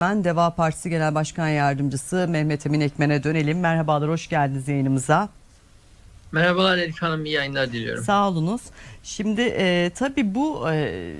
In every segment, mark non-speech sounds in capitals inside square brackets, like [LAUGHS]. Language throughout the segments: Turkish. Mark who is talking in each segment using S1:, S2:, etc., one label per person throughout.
S1: Ben Deva Partisi Genel Başkan Yardımcısı Mehmet Emin Ekmen'e dönelim. Merhabalar, hoş geldiniz yayınımıza.
S2: Merhabalar Elif Hanım, iyi yayınlar diliyorum.
S1: Sağ olunuz. Şimdi e, tabii bu e,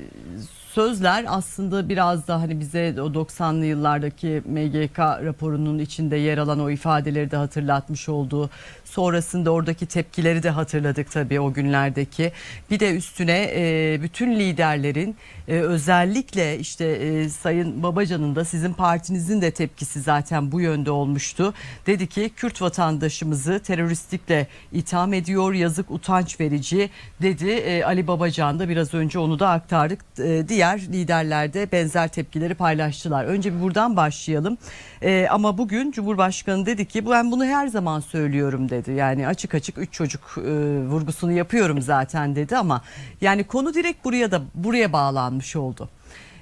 S1: sözler aslında biraz da hani bize o 90'lı yıllardaki MGK raporunun içinde yer alan o ifadeleri de hatırlatmış oldu. Sonrasında oradaki tepkileri de hatırladık tabii o günlerdeki. Bir de üstüne e, bütün liderlerin e, özellikle işte e, Sayın Babacan'ın da sizin partinizin de tepkisi zaten bu yönde olmuştu. Dedi ki Kürt vatandaşımızı teröristlikle itham ediyor yazık utanç verici dedi. E, Ali Babacan da biraz önce onu da aktardık. E, diğer liderler de benzer tepkileri paylaştılar. Önce bir buradan başlayalım. E, ama bugün Cumhurbaşkanı dedi ki ben bunu her zaman söylüyorum dedi. Yani açık açık üç çocuk e, vurgusunu yapıyorum zaten dedi ama yani konu direkt buraya da buraya bağlanmış oldu.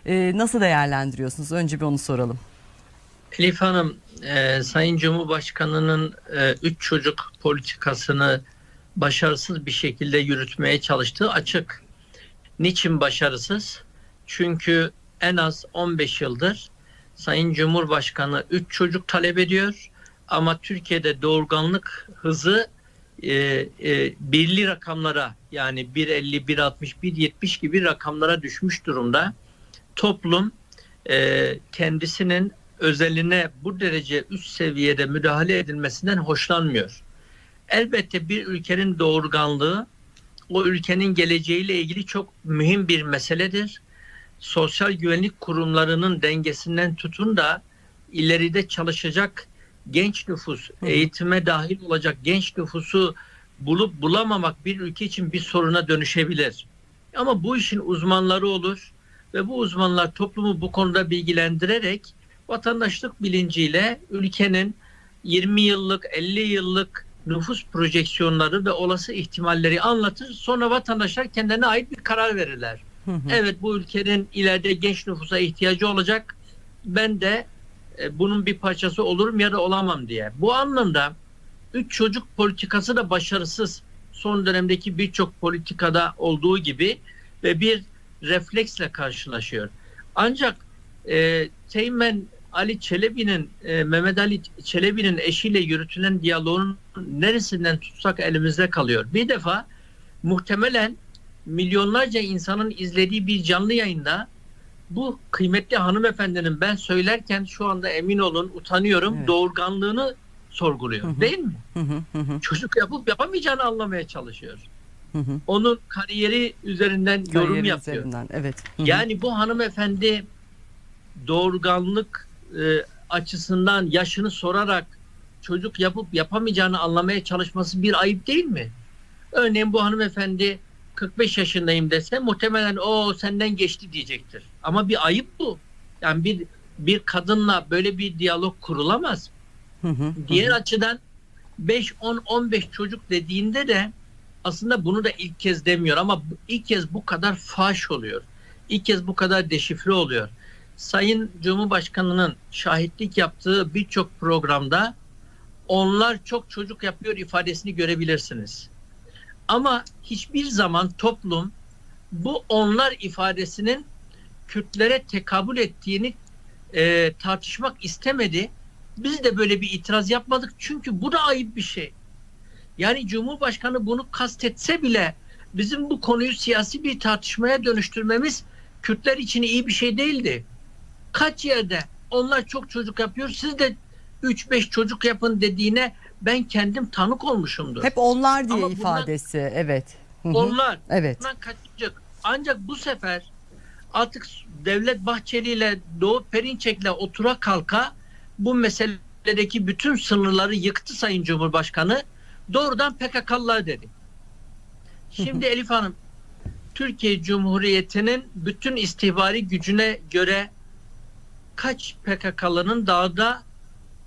S1: E, nasıl değerlendiriyorsunuz? Önce bir onu soralım.
S2: Elif Hanım, e, Sayın Cumhurbaşkanı'nın e, üç çocuk politikasını başarısız bir şekilde yürütmeye çalıştığı açık. Niçin başarısız? Çünkü en az 15 yıldır Sayın Cumhurbaşkanı üç çocuk talep ediyor ama Türkiye'de doğurganlık hızı e, e, birli rakamlara yani 1.50, 1.60, 1.70 gibi rakamlara düşmüş durumda. Toplum e, kendisinin özeline bu derece üst seviyede müdahale edilmesinden hoşlanmıyor. Elbette bir ülkenin doğurganlığı o ülkenin geleceğiyle ilgili çok mühim bir meseledir. Sosyal güvenlik kurumlarının dengesinden tutun da ileride çalışacak genç nüfus,
S1: Hı.
S2: eğitime dahil olacak genç nüfusu bulup bulamamak bir ülke için bir soruna dönüşebilir. Ama bu işin uzmanları olur ve bu uzmanlar toplumu bu konuda bilgilendirerek vatandaşlık bilinciyle ülkenin 20 yıllık, 50 yıllık nüfus projeksiyonları ve olası ihtimalleri anlatır. Sonra vatandaşlar kendilerine ait bir karar verirler.
S1: Hı hı.
S2: Evet bu ülkenin ileride genç nüfusa ihtiyacı olacak. Ben de e, bunun bir parçası olurum ya da olamam diye. Bu anlamda üç çocuk politikası da başarısız. Son dönemdeki birçok politikada olduğu gibi ve bir refleksle karşılaşıyor. Ancak e, Teğmen Ali Çelebi'nin e, Mehmet Ali Çelebi'nin eşiyle yürütülen diyaloğun neresinden tutsak elimizde kalıyor. Bir defa muhtemelen milyonlarca insanın izlediği bir canlı yayında bu kıymetli hanımefendinin ben söylerken şu anda emin olun utanıyorum
S1: Evet.
S2: doğurganlığını sorguluyor.
S1: Hı hı.
S2: Değil mi?
S1: Hı hı hı
S2: Çocuk yapıp yapamayacağını anlamaya çalışıyor.
S1: hı hı.
S2: Onun kariyeri üzerinden yorum
S1: Kariyeri
S2: yapıyor.
S1: üzerinden, Evet. Hı hı.
S2: Yani bu hanımefendi doğurganlık e, açısından yaşını sorarak çocuk yapıp yapamayacağını anlamaya çalışması bir ayıp değil mi? Örneğin bu hanımefendi 45 yaşındayım dese muhtemelen o senden geçti diyecektir. Ama bir ayıp bu. Yani bir bir kadınla böyle bir diyalog kurulamaz.
S1: Hı hı, hı
S2: Diğer
S1: hı.
S2: açıdan 5 10 15 çocuk dediğinde de aslında bunu da ilk kez demiyor ama ilk kez bu kadar faş oluyor. İlk kez bu kadar deşifre oluyor. Sayın Cumhurbaşkanı'nın şahitlik yaptığı birçok programda onlar çok çocuk yapıyor ifadesini görebilirsiniz. Ama hiçbir zaman toplum bu onlar ifadesinin Kürtlere tekabül ettiğini e, tartışmak istemedi. Biz de böyle bir itiraz yapmadık çünkü bu da ayıp bir şey. Yani Cumhurbaşkanı bunu kastetse bile bizim bu konuyu siyasi bir tartışmaya dönüştürmemiz Kürtler için iyi bir şey değildi. Kaç yerde onlar çok çocuk yapıyor siz de 3-5 çocuk yapın dediğine ben kendim tanık olmuşumdur.
S1: Hep onlar diye
S2: Ama bundan-
S1: ifadesi. Evet. Hı hı.
S2: onlar
S1: Evet.
S2: bundan kaçacak. Ancak bu sefer artık Devlet Bahçeli ile Doğu Perinçek'le otura kalka bu meseledeki bütün sınırları yıktı Sayın Cumhurbaşkanı. Doğrudan PKK'lılar dedi. Şimdi [LAUGHS] Elif Hanım Türkiye Cumhuriyeti'nin bütün istihbari gücüne göre kaç PKK'lının dağda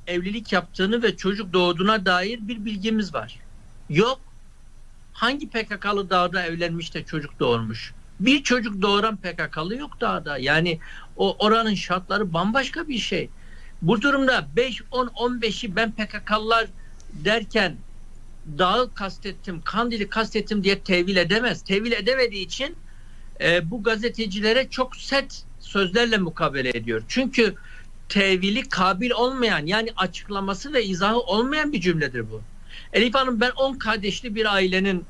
S2: evlilik yaptığını ve çocuk doğduğuna dair bir bilgimiz var. Yok. Hangi PKK'lı dağda evlenmiş de çocuk doğurmuş? Bir çocuk doğuran PKK'lı yok dağda. Yani o oranın şartları bambaşka bir şey. Bu durumda 5, 10, 15'i ben PKK'lılar derken dağı kastettim, Kandil'i kastettim diye tevil edemez. Tevil edemediği için e, bu gazetecilere çok sert sözlerle mukabele ediyor. Çünkü tevili kabil olmayan yani açıklaması ve izahı olmayan bir cümledir bu. Elif Hanım ben 10 kardeşli bir ailenin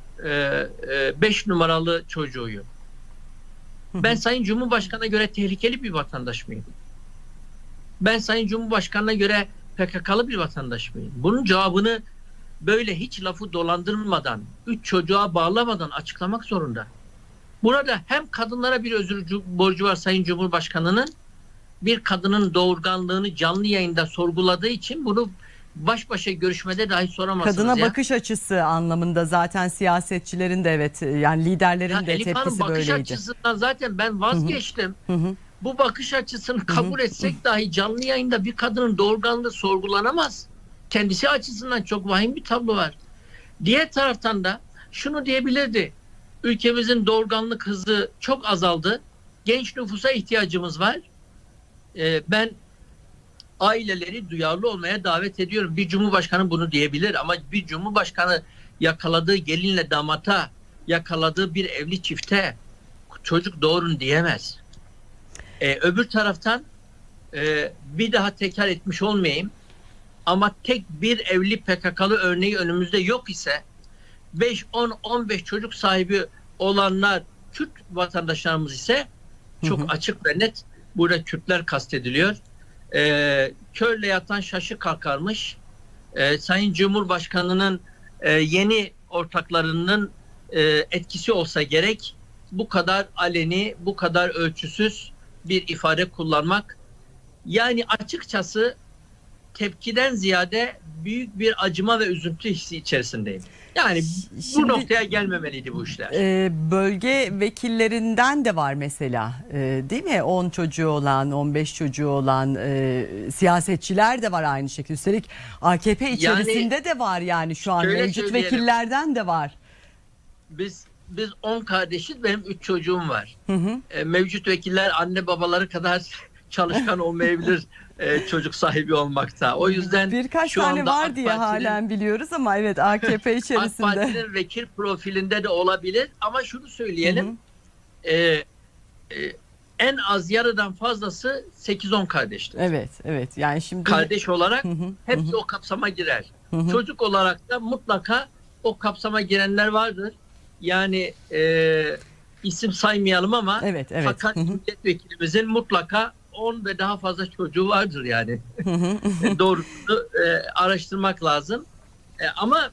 S2: 5 numaralı çocuğuyum. Ben Sayın Cumhurbaşkanı'na göre tehlikeli bir vatandaş mıyım? Ben Sayın Cumhurbaşkanı'na göre PKK'lı bir vatandaş mıyım? Bunun cevabını böyle hiç lafı dolandırmadan, üç çocuğa bağlamadan açıklamak zorunda. Burada hem kadınlara bir özür borcu var Sayın Cumhurbaşkanı'nın, bir kadının doğurganlığını canlı yayında sorguladığı için bunu baş başa görüşmede dahi soramazsınız.
S1: Kadına
S2: ya.
S1: bakış açısı anlamında zaten siyasetçilerin de evet yani liderlerin
S2: Ya
S1: de
S2: Elif Hanım
S1: tepkisi
S2: bakış
S1: böyleydi.
S2: açısından zaten ben vazgeçtim.
S1: Hı hı.
S2: Bu bakış açısını kabul etsek dahi canlı yayında bir kadının doğurganlığı sorgulanamaz. Kendisi açısından çok vahim bir tablo var. Diğer taraftan da şunu diyebilirdi. Ülkemizin doğurganlık hızı çok azaldı. Genç nüfusa ihtiyacımız var. Ee, ben aileleri duyarlı olmaya davet ediyorum. Bir cumhurbaşkanı bunu diyebilir ama bir cumhurbaşkanı yakaladığı gelinle damata, yakaladığı bir evli çifte çocuk doğurun diyemez. Ee, öbür taraftan e, bir daha tekrar etmiş olmayayım ama tek bir evli PKK'lı örneği önümüzde yok ise 5, 10, 15 çocuk sahibi olanlar Kürt vatandaşlarımız ise çok
S1: Hı hı.
S2: açık ve net burada Kürtler kastediliyor. Ee, körle yatan şaşı kalkarmış. Ee, Sayın Cumhurbaşkanı'nın e, yeni ortaklarının e, etkisi olsa gerek bu kadar aleni, bu kadar ölçüsüz bir ifade kullanmak. Yani açıkçası tepkiden ziyade büyük bir acıma ve üzüntü hissi içerisindeyim. Yani bu
S1: Şimdi-
S2: noktaya gelmemeliydi bu işler.
S1: Ee, bölge vekillerinden de var mesela Ee, değil mi? 10 çocuğu olan, 15 çocuğu olan e, siyasetçiler de var aynı şekilde. Üstelik AKP içerisinde de var yani şu an mevcut vekillerden de var.
S2: Biz biz 10 kardeşiz, benim 3 çocuğum var.
S1: Hı hı.
S2: E, mevcut vekiller anne babaları kadar çalışkan olmayabilir e, çocuk sahibi olmakta. O yüzden
S1: Birkaç
S2: şu
S1: tane
S2: anda
S1: var
S2: AK
S1: diye
S2: Parti'nin-
S1: halen biliyoruz ama evet AKP [LAUGHS]
S2: AK
S1: içerisinde.
S2: Parti'nin vekil profilinde de olabilir ama şunu söyleyelim.
S1: hı.
S2: e, e, en az yarıdan fazlası 8-10 kardeştir.
S1: Evet, evet. Yani şimdi
S2: Kardeş olarak
S1: hı, hı
S2: hepsi
S1: hı,
S2: o kapsama girer.
S1: hı hı.
S2: Çocuk olarak da mutlaka o kapsama girenler vardır. Yani e, isim saymayalım ama
S1: Evet, evet.
S2: fakat
S1: Hı hı,
S2: milletvekilimizin mutlaka 10 ve daha fazla çocuğu vardır yani. E, Doğrusunu e, araştırmak lazım. E, ama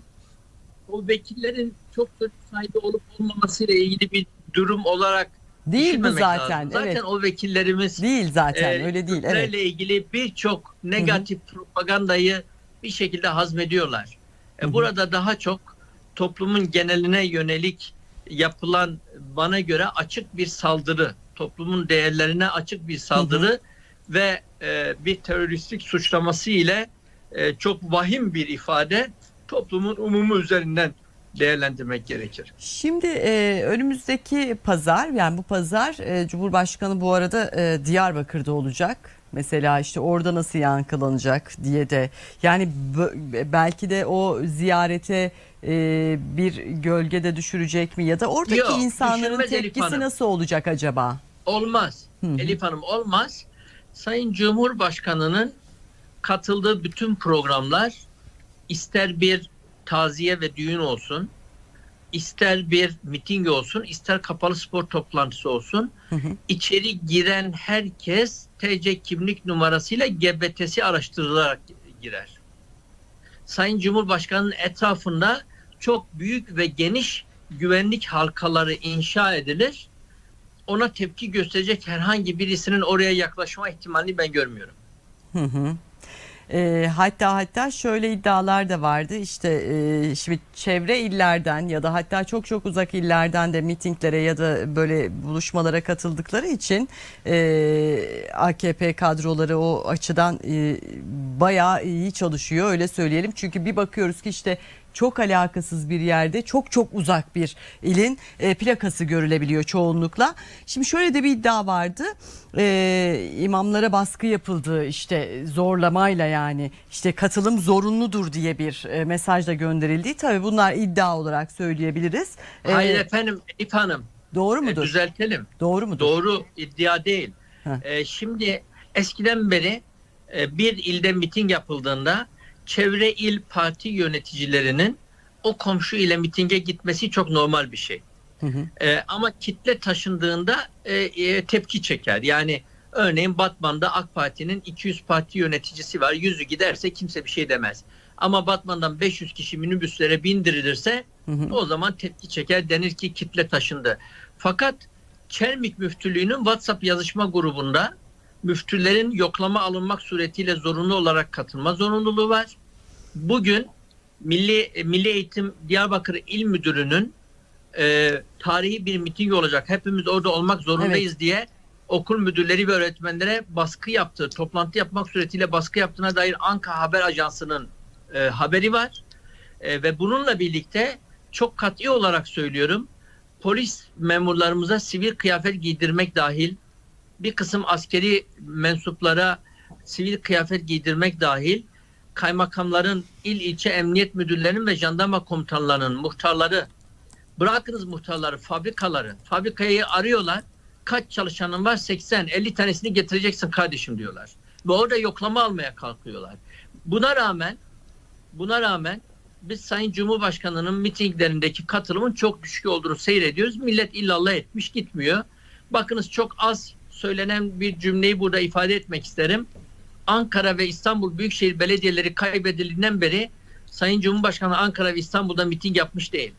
S2: o vekillerin çok çocuk sahibi olup olmamasıyla ilgili bir durum olarak
S1: Değil
S2: düşünmemek
S1: zaten.
S2: lazım. Zaten
S1: Evet.
S2: o vekillerimiz
S1: Değil zaten.
S2: e,
S1: öyle değil. Evet.
S2: ilgili birçok negatif propagandayı bir şekilde hazmediyorlar. E. Burada daha çok toplumun geneline yönelik yapılan bana göre açık bir saldırı, toplumun değerlerine açık bir saldırı ve e, bir teröristlik suçlaması ile e, çok vahim bir ifade toplumun umumu üzerinden değerlendirmek gerekir.
S1: Şimdi e, önümüzdeki pazar yani bu pazar e, Cumhurbaşkanı bu arada e, Diyarbakır'da olacak. Mesela işte orada nasıl yankılanacak diye de yani bö- belki de o ziyarete e, bir gölgede düşürecek mi ya da oradaki
S2: Yok,
S1: insanların
S2: Elif
S1: tepkisi
S2: Hanım.
S1: nasıl olacak acaba?
S2: Olmaz.
S1: Hı hı.
S2: Elif Hanım olmaz. Sayın Cumhurbaşkanı'nın katıldığı bütün programlar ister bir taziye ve düğün olsun, ister bir miting olsun, ister kapalı spor toplantısı olsun,
S1: Hı hı.
S2: içeri giren herkes TC kimlik numarasıyla GBT'si araştırılarak girer. Sayın Cumhurbaşkanı'nın etrafında çok büyük ve geniş güvenlik halkaları inşa edilir. Ona tepki gösterecek herhangi birisinin oraya yaklaşma ihtimalini ben görmüyorum.
S1: Hı hı. E, hatta hatta şöyle iddialar da vardı işte e, şimdi çevre illerden ya da hatta çok çok uzak illerden de mitinglere ya da böyle buluşmalara katıldıkları için e, AKP kadroları o açıdan e, bayağı iyi çalışıyor öyle söyleyelim çünkü bir bakıyoruz ki işte çok alakasız bir yerde çok çok uzak bir ilin e, plakası görülebiliyor çoğunlukla. Şimdi şöyle de bir iddia vardı. E, imamlara baskı yapıldı işte zorlamayla yani işte katılım zorunludur diye bir e, mesaj da gönderildi. Tabii bunlar iddia olarak söyleyebiliriz. E,
S2: Hayır efendim Elif Hanım
S1: doğru
S2: e,
S1: mudur?
S2: düzeltelim.
S1: Doğru mudur?
S2: Doğru iddia değil.
S1: Heh.
S2: E, şimdi eskiden beri e, bir ilde miting yapıldığında çevre il parti yöneticilerinin o komşu ile mitinge gitmesi çok normal bir şey.
S1: Hı hı.
S2: E, ama kitle taşındığında e, e, tepki çeker. Yani örneğin Batman'da AK Parti'nin 200 parti yöneticisi var. Yüzü giderse kimse bir şey demez. Ama Batman'dan 500 kişi minibüslere bindirilirse
S1: Hı hı.
S2: o zaman tepki çeker denir ki kitle taşındı. Fakat Çermik Müftülüğü'nün WhatsApp yazışma grubunda müftülerin yoklama alınmak suretiyle zorunlu olarak katılma zorunluluğu var. Bugün Milli Milli Eğitim Diyarbakır İl Müdürü'nün e, tarihi bir miting olacak. Hepimiz orada olmak zorundayız diye okul müdürleri ve öğretmenlere baskı yaptığı, toplantı yapmak suretiyle baskı yaptığına dair Anka Haber Ajansı'nın e, haberi var. E, ve bununla birlikte çok kat'i olarak söylüyorum. Polis memurlarımıza sivil kıyafet giydirmek dahil, bir kısım askeri mensuplara sivil kıyafet giydirmek dahil, kaymakamların, il ilçe emniyet müdürlerinin ve jandarma komutanlarının, muhtarları, bırakınız muhtarları, fabrikaları, fabrikayı arıyorlar. Kaç çalışanın var? 80, 50 tanesini getireceksin kardeşim diyorlar. Ve orada yoklama almaya kalkıyorlar. Buna rağmen buna rağmen biz Sayın Cumhurbaşkanı'nın mitinglerindeki katılımın çok düşük olduğunu seyrediyoruz. Millet illallah etmiş gitmiyor. Bakınız çok az söylenen bir cümleyi burada ifade etmek isterim. Ankara ve İstanbul Büyükşehir Belediyeleri kaybedildiğinden beri Sayın Cumhurbaşkanı Ankara ve İstanbul'da miting yapmış değil.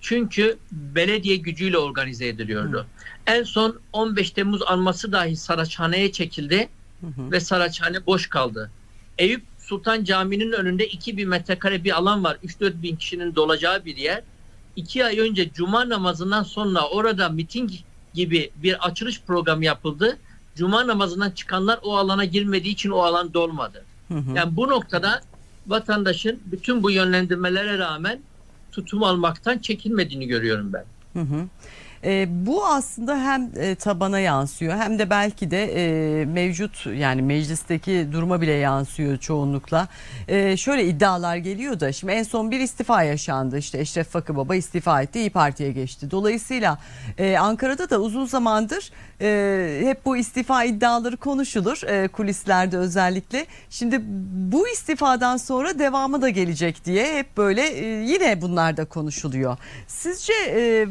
S2: Çünkü belediye gücüyle organize ediliyordu. En son 15 Temmuz anması dahi Saraçhane'ye çekildi
S1: Hı hı.
S2: ve Saraçhane boş kaldı. Eyüp Sultan Camii'nin önünde 2000 metrekare bir alan var. 3-4 bin kişinin dolacağı bir yer. İki ay önce Cuma namazından sonra orada miting gibi bir açılış programı yapıldı. Cuma namazından çıkanlar o alana girmediği için o alan dolmadı.
S1: Hı hı.
S2: Yani bu noktada vatandaşın bütün bu yönlendirmelere rağmen tutum almaktan çekinmediğini görüyorum ben.
S1: Hı hı. E, bu aslında hem e, tabana yansıyor hem de belki de e, mevcut yani meclisteki duruma bile yansıyor çoğunlukla. E, şöyle iddialar geliyor da şimdi en son bir istifa yaşandı işte Eşref Fakıbaba istifa etti İyi Parti'ye geçti. Dolayısıyla e, Ankara'da da uzun zamandır e, hep bu istifa iddiaları konuşulur e, kulislerde özellikle. Şimdi bu istifadan sonra devamı da gelecek diye hep böyle e, yine bunlar da konuşuluyor. Sizce e,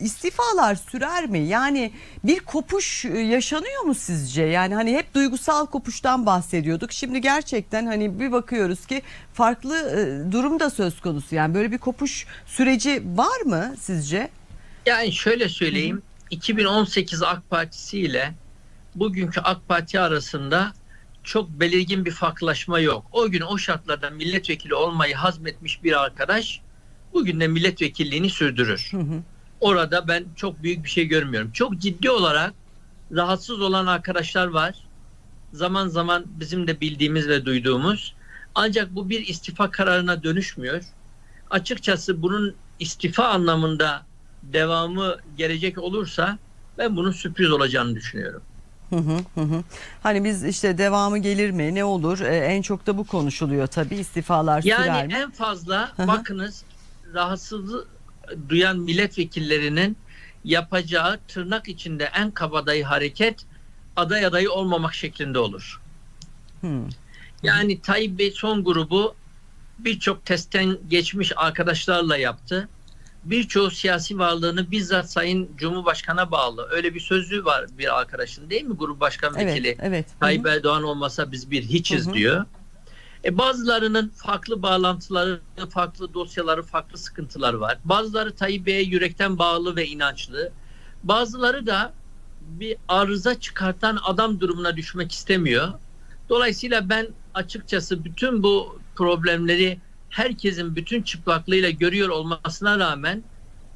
S1: istifalar sürer mi? Yani bir kopuş e, yaşanıyor mu sizce? Yani hani hep duygusal kopuştan bahsediyorduk. Şimdi gerçekten hani bir bakıyoruz ki farklı e, durum da söz konusu. Yani böyle bir kopuş süreci var mı sizce?
S2: Yani şöyle söyleyeyim. 2018 AK Partisi ile bugünkü AK Parti arasında çok belirgin bir farklılaşma yok. O gün o şartlarda milletvekili olmayı hazmetmiş bir arkadaş bugün de milletvekilliğini sürdürür.
S1: Hı hı.
S2: Orada ben çok büyük bir şey görmüyorum. Çok ciddi olarak rahatsız olan arkadaşlar var. Zaman zaman bizim de bildiğimiz ve duyduğumuz. Ancak bu bir istifa kararına dönüşmüyor. Açıkçası bunun istifa anlamında devamı gelecek olursa ben bunun sürpriz olacağını düşünüyorum.
S1: Hı hı hı hı. Hani biz işte devamı gelir mi ne olur Ee, en çok da bu konuşuluyor tabii istifalar sürer
S2: Yani
S1: mi?
S2: en fazla
S1: Hı hı.
S2: bakınız rahatsızlığı duyan milletvekillerinin yapacağı tırnak içinde en kabadayı hareket aday adayı olmamak şeklinde olur.
S1: Hı.
S2: Yani Tayyip Bey son grubu birçok testten geçmiş arkadaşlarla yaptı. Birçoğu siyasi varlığını bizzat Sayın Cumhurbaşkan'a bağlı. Öyle bir sözlüğü var bir arkadaşın değil mi? Grup Başkan Vekili.
S1: Evet, evet.
S2: Tayyip Erdoğan olmasa biz bir hiçiz
S1: Hı hı.
S2: diyor. E bazılarının farklı bağlantıları, farklı dosyaları, farklı sıkıntıları var. Bazıları Tayyip Bey'e yürekten bağlı ve inançlı. Bazıları da bir arıza çıkartan adam durumuna düşmek istemiyor. Dolayısıyla ben açıkçası bütün bu problemleri herkesin bütün çıplaklığıyla görüyor olmasına rağmen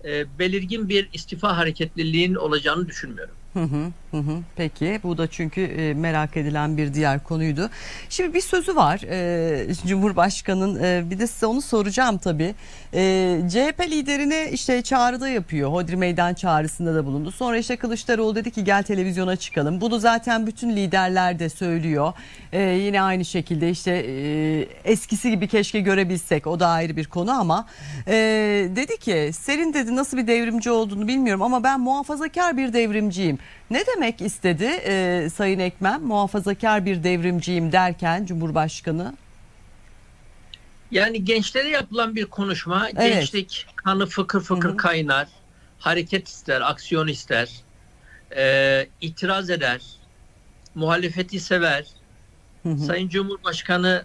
S2: e, belirgin bir istifa hareketliliğin olacağını düşünmüyorum.
S1: Hı hı, hı hı. Peki bu da çünkü e, merak edilen bir diğer konuydu. Şimdi bir sözü var e, Cumhurbaşkanı'nın e, bir de size onu soracağım tabii. E, CHP liderine işte çağrıda yapıyor. Hodri Meydan çağrısında da bulundu. Sonra işte Kılıçdaroğlu dedi ki gel televizyona çıkalım. Bunu zaten bütün liderler de söylüyor. E, yine aynı şekilde işte e, eskisi gibi keşke görebilsek o da ayrı bir konu ama e, dedi ki senin dedi nasıl bir devrimci olduğunu bilmiyorum ama ben muhafazakar bir devrimciyim. Ne demek demek istedi e, Sayın Ekmem? Muhafazakar bir devrimciyim derken Cumhurbaşkanı.
S2: Yani gençlere yapılan bir konuşma.
S1: Evet.
S2: Gençlik kanı fıkır fıkır
S1: Hı hı.
S2: kaynar. Hareket ister, aksiyon ister. e, itiraz eder. Muhalefeti sever.
S1: Hı hı.
S2: Sayın Cumhurbaşkanı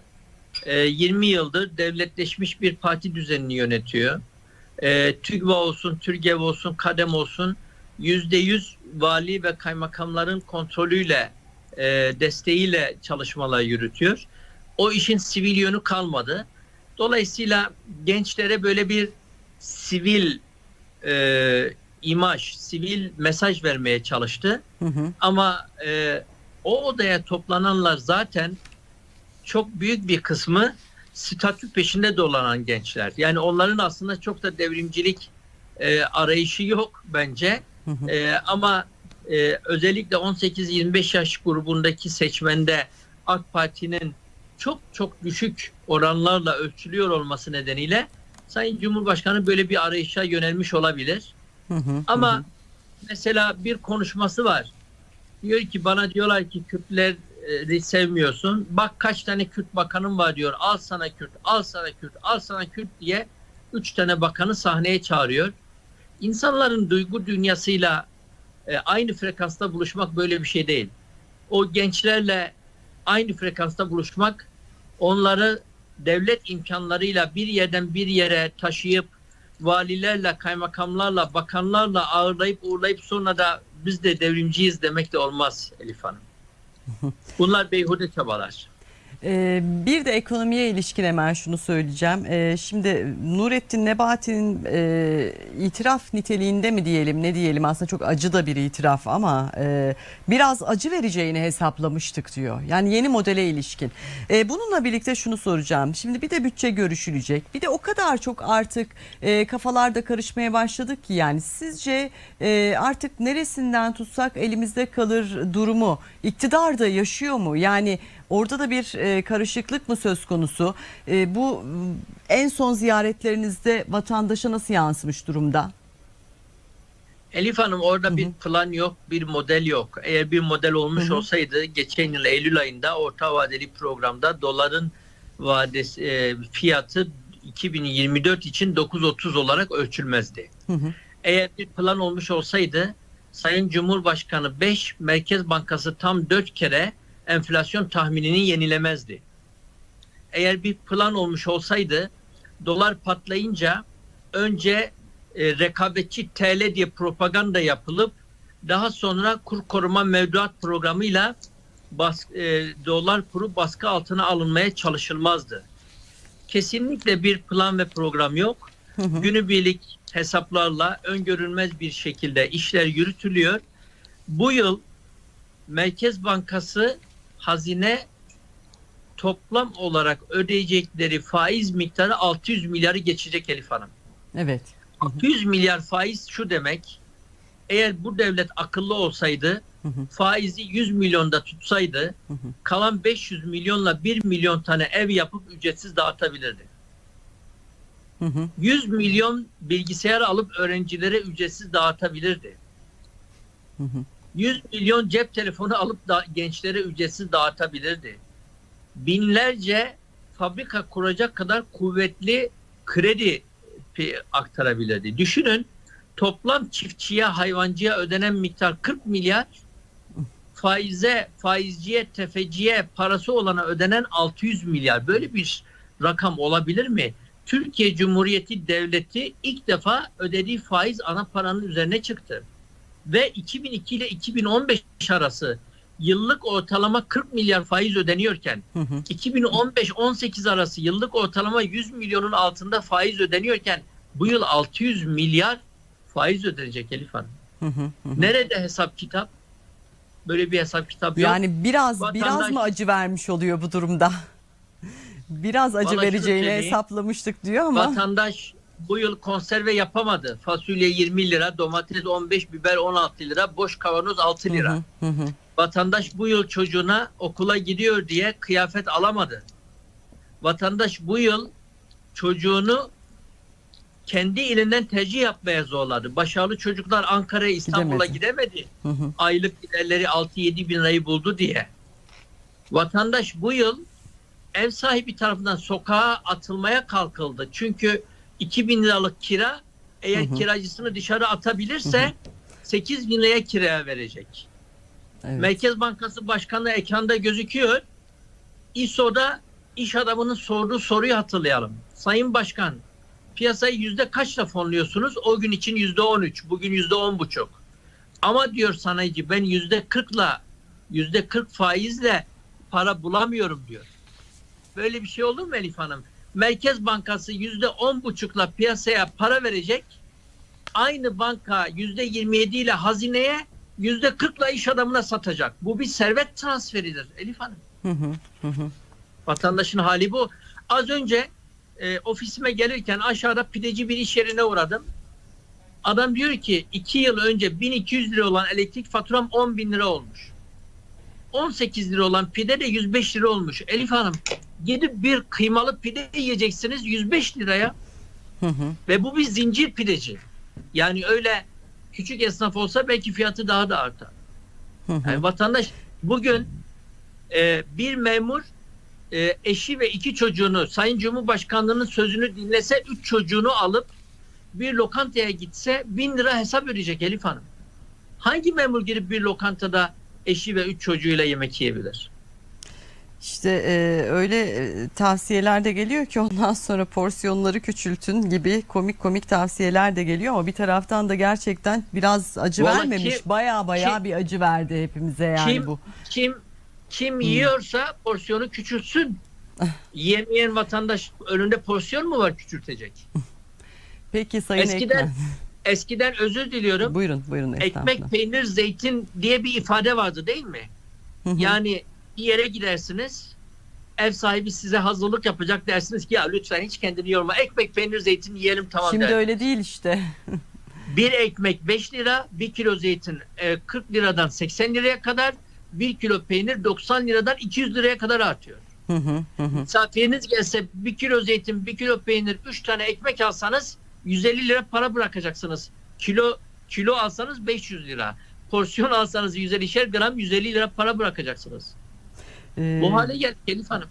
S2: e, 20 yıldır devletleşmiş bir parti düzenini yönetiyor. E, TÜGVA olsun, TÜRGEV olsun, KADEM olsun %100 vali ve kaymakamların kontrolüyle, e, desteğiyle çalışmalar yürütüyor. O işin sivil yönü kalmadı. Dolayısıyla gençlere böyle bir sivil e, imaj, sivil mesaj vermeye çalıştı.
S1: Hı hı.
S2: Ama e, o odaya toplananlar zaten çok büyük bir kısmı statü peşinde dolanan gençler. Yani onların aslında çok da devrimcilik e, arayışı yok bence. E, ama e, özellikle 18-25 yaş grubundaki seçmende AK Parti'nin çok çok düşük oranlarla ölçülüyor olması nedeniyle Sayın Cumhurbaşkanı böyle bir arayışa yönelmiş olabilir.
S1: Hı hı.
S2: Ama mesela bir konuşması var. Diyor ki bana diyorlar ki Kürtleri sevmiyorsun. Bak kaç tane Kürt bakanım var diyor. Al sana Kürt, al sana Kürt, al sana Kürt diye üç tane bakanı sahneye çağırıyor. İnsanların duygu dünyasıyla e, aynı frekansta buluşmak böyle bir şey değil. O gençlerle aynı frekansta buluşmak onları devlet imkanlarıyla bir yerden bir yere taşıyıp valilerle, kaymakamlarla, bakanlarla ağırlayıp uğurlayıp sonra da biz de devrimciyiz demek de olmaz Elif Hanım. Bunlar beyhude çabalar.
S1: Ee, bir de ekonomiye ilişkin hemen şunu söyleyeceğim. Ee, şimdi Nurettin Nebati'nin e, itiraf niteliğinde mi diyelim ne diyelim aslında çok acı da bir itiraf ama e, biraz acı vereceğini hesaplamıştık diyor. Yani yeni modele ilişkin. E, bununla birlikte şunu soracağım. Şimdi bir de bütçe görüşülecek. Bir de o kadar çok artık e, kafalarda karışmaya başladık ki yani sizce e, artık neresinden tutsak elimizde kalır durumu iktidar da yaşıyor mu? Yani Orada da bir e, karışıklık mı söz konusu? E, bu en son ziyaretlerinizde vatandaşa nasıl yansımış durumda?
S2: Elif Hanım orada
S1: Hı hı.
S2: bir plan yok, bir model yok. Eğer bir model olmuş
S1: Hı hı.
S2: olsaydı geçen yıl Eylül ayında orta vadeli programda doların vadesi e, fiyatı 2024 için 9.30 olarak ölçülmezdi.
S1: Hı hı.
S2: Eğer bir plan olmuş olsaydı Sayın Cumhurbaşkanı 5, Merkez Bankası tam 4 kere enflasyon tahminini yenilemezdi. Eğer bir plan olmuş olsaydı dolar patlayınca önce e, rekabetçi TL diye propaganda yapılıp daha sonra kur koruma mevduat programıyla bas, e, dolar kuru baskı altına alınmaya çalışılmazdı. Kesinlikle bir plan ve program yok.
S1: Hı hı.
S2: Günübirlik hesaplarla öngörülmez bir şekilde işler yürütülüyor. Bu yıl Merkez Bankası hazine toplam olarak ödeyecekleri faiz miktarı 600 milyarı geçecek Elif Hanım.
S1: Evet.
S2: 600 milyar faiz şu demek. Eğer bu devlet akıllı olsaydı
S1: Hı hı.
S2: faizi 100 milyonda tutsaydı
S1: Hı hı.
S2: kalan 500 milyonla 1 milyon tane ev yapıp ücretsiz dağıtabilirdi.
S1: Hı hı.
S2: 100 milyon bilgisayar alıp öğrencilere ücretsiz dağıtabilirdi.
S1: Hı hı.
S2: 100 milyon cep telefonu alıp da gençlere ücretsiz dağıtabilirdi. Binlerce fabrika kuracak kadar kuvvetli kredi aktarabilirdi. Düşünün toplam çiftçiye, hayvancıya ödenen miktar 40 milyar faize, faizciye, tefeciye parası olana ödenen 600 milyar. Böyle bir rakam olabilir mi? Türkiye Cumhuriyeti Devleti ilk defa ödediği faiz ana paranın üzerine çıktı. Ve 2002 ile 2015 arası yıllık ortalama 40 milyar faiz ödeniyorken
S1: Hı hı.
S2: 2015-18 arası yıllık ortalama 100 milyonun altında faiz ödeniyorken bu yıl 600 milyar faiz ödenecek Elif Hanım.
S1: Hı hı. Hı hı.
S2: Nerede hesap kitap? Böyle bir hesap kitap yok.
S1: Yani biraz biraz
S2: Vatandaş-
S1: mı acı vermiş oluyor bu durumda? [LAUGHS] Biraz acı
S2: Vallahi
S1: vereceğini
S2: söyleyeyim.
S1: hesaplamıştık diyor ama.
S2: Vatandaş bu yıl konserve yapamadı. Fasulye 20 lira, domates 15, biber 16 lira, boş kavanoz 6 lira.
S1: Hı hı. Hı.
S2: Vatandaş bu yıl çocuğuna okula gidiyor diye kıyafet alamadı. Vatandaş bu yıl çocuğunu kendi ilinden tercih yapmaya zorladı. Başarılı çocuklar Ankara'ya İstanbul'a gidemedi.
S1: Hı hı.
S2: Aylık giderleri 6-7 bin lirayı buldu diye. Vatandaş bu yıl ev sahibi tarafından sokağa atılmaya kalkıldı. Çünkü 2 bin liralık kira eğer
S1: Hı hı.
S2: kiracısını dışarı atabilirse 8 bin liraya kiraya verecek.
S1: Evet.
S2: Merkez Bankası Başkanı ekranda gözüküyor. İSO'da iş adamının sorduğu soruyu hatırlayalım. Sayın Başkan, piyasayı yüzde kaçla fonluyorsunuz? O gün için yüzde on üç, bugün yüzde on buçuk. Ama diyor sanayici ben yüzde kırkla, yüzde kırk faizle para bulamıyorum diyor. Böyle bir şey olur mu Elif Hanım? Merkez Bankası yüzde on buçukla piyasaya para verecek. Aynı banka yüzde yirmi yedi ile hazineye yüzde kırkla iş adamına satacak. Bu bir servet transferidir Elif Hanım.
S1: Hı hı, hı.
S2: Vatandaşın hali bu. Az önce e, ofisime gelirken aşağıda pideci bir iş yerine uğradım. Adam diyor ki iki yıl önce 1200 lira olan elektrik faturam 10 bin lira olmuş. 18 lira olan pide de 105 lira olmuş. Elif Hanım gidip bir kıymalı pide yiyeceksiniz 105 liraya
S1: Hı hı.
S2: ve bu bir zincir pideci. Yani öyle küçük esnaf olsa belki fiyatı daha da artar.
S1: Hı hı.
S2: Yani vatandaş bugün e, bir memur e, eşi ve iki çocuğunu Sayın Cumhurbaşkanlığının sözünü dinlese üç çocuğunu alıp bir lokantaya gitse bin lira hesap ödeyecek Elif Hanım. Hangi memur girip bir lokantada eşi ve üç çocuğuyla yemek yiyebilir?
S1: İşte e, öyle e, tavsiyeler de geliyor ki ondan sonra porsiyonları küçültün gibi komik komik tavsiyeler de geliyor ama bir taraftan da gerçekten biraz acı
S2: Vallahi
S1: vermemiş.
S2: kim-
S1: Baya baya
S2: kim-
S1: bir acı verdi hepimize yani
S2: Kim-
S1: bu.
S2: Kim kim yiyorsa porsiyonu küçültsün. [LAUGHS] Yemeyen vatandaş önünde porsiyon mu var küçültecek? [LAUGHS]
S1: Peki Sayın
S2: Eskiden-
S1: Ekmen. [LAUGHS]
S2: Eskiden özür diliyorum.
S1: Buyurun buyurun.
S2: Ekmek,
S1: estağfurullah.
S2: peynir, zeytin diye bir ifade vardı değil mi?
S1: Hı hı.
S2: Yani bir yere gidersiniz. Ev sahibi size hazırlık yapacak dersiniz ki ya lütfen hiç kendini yorma. Ekmek, peynir, zeytin yiyelim tamam
S1: Şimdi
S2: der.
S1: öyle değil işte. [LAUGHS]
S2: Bir ekmek 5 lira, bir kilo zeytin e, 40 liradan 80 liraya kadar, bir kilo peynir 90 liradan 200 liraya kadar artıyor.
S1: Hı hı, hı hı.
S2: Misafiriniz gelse bir kilo zeytin, bir kilo peynir, 3 tane ekmek alsanız 150 lira para bırakacaksınız. Kilo kilo alsanız 500 lira. Porsiyon alsanız 150'şer gram 150 lira para bırakacaksınız.
S1: Ee,
S2: Bu hale geldi Elif Hanım.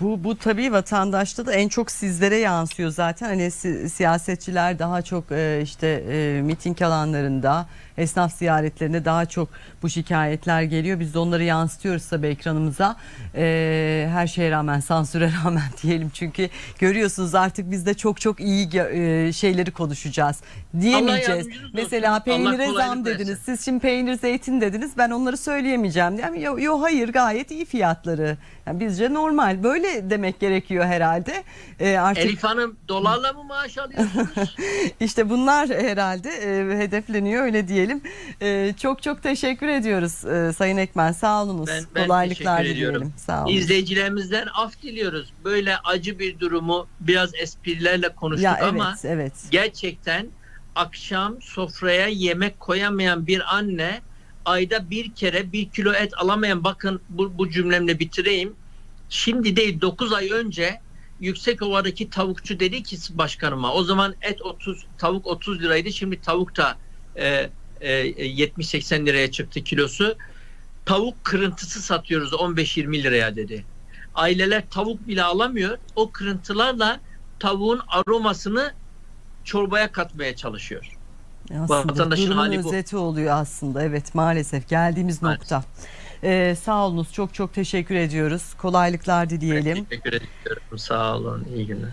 S1: Bu bu tabii vatandaşta da en çok sizlere yansıyor zaten. Hani si- siyasetçiler daha çok e, işte e, miting alanlarında, esnaf ziyaretlerinde daha çok bu şikayetler geliyor. Biz de onları yansıtıyoruz tabii ekranımıza. E, her şeye rağmen, sansüre rağmen [LAUGHS] diyelim. Çünkü görüyorsunuz artık biz de çok çok iyi e, şeyleri konuşacağız. Diyemeyeceğiz. Mesela peynire zam
S2: versin.
S1: dediniz. Siz şimdi peynir zeytin dediniz. Ben onları söyleyemeyeceğim. Yani yo, yo hayır gayet iyi fiyatları. Yani bizce normal. Böyle demek gerekiyor herhalde. Ee, artık
S2: Elif Hanım dolarla mı maaş alıyorsunuz? [LAUGHS]
S1: işte bunlar herhalde e, hedefleniyor öyle diyelim. E, çok çok teşekkür ediyoruz e, Sayın Ekmen. Sağ olunuz.
S2: Ben- ben
S1: Kolaylıklar dileyelim. Sağ olun.
S2: İzleyicilerimizden af diliyoruz. Böyle acı bir durumu biraz esprilerle konuştuk
S1: Ya evet
S2: ama
S1: evet.
S2: gerçekten akşam sofraya yemek koyamayan bir anne ayda bir kere bir kilo et alamayan bakın bu, bu cümlemle bitireyim. Şimdi değil 9 ay önce Yüksekova'daki tavukçu dedi ki başkanıma o zaman et 30 tavuk 30 liraydı şimdi tavuk da e, 70-80 liraya çıktı kilosu. Tavuk kırıntısı satıyoruz 15-20 liraya dedi. Aileler tavuk bile alamıyor. O kırıntılarla tavuğun aromasını çorbaya katmaya çalışıyor.
S1: Aslında
S2: vatandaşın
S1: durumun
S2: hali bu.
S1: özeti oluyor aslında. Evet maalesef geldiğimiz
S2: Maalesef.
S1: nokta. Ee, sağ olunuz. Çok çok teşekkür ediyoruz. Kolaylıklar dileyelim.
S2: Teşekkür ediyorum. Sağ olun. İyi günler.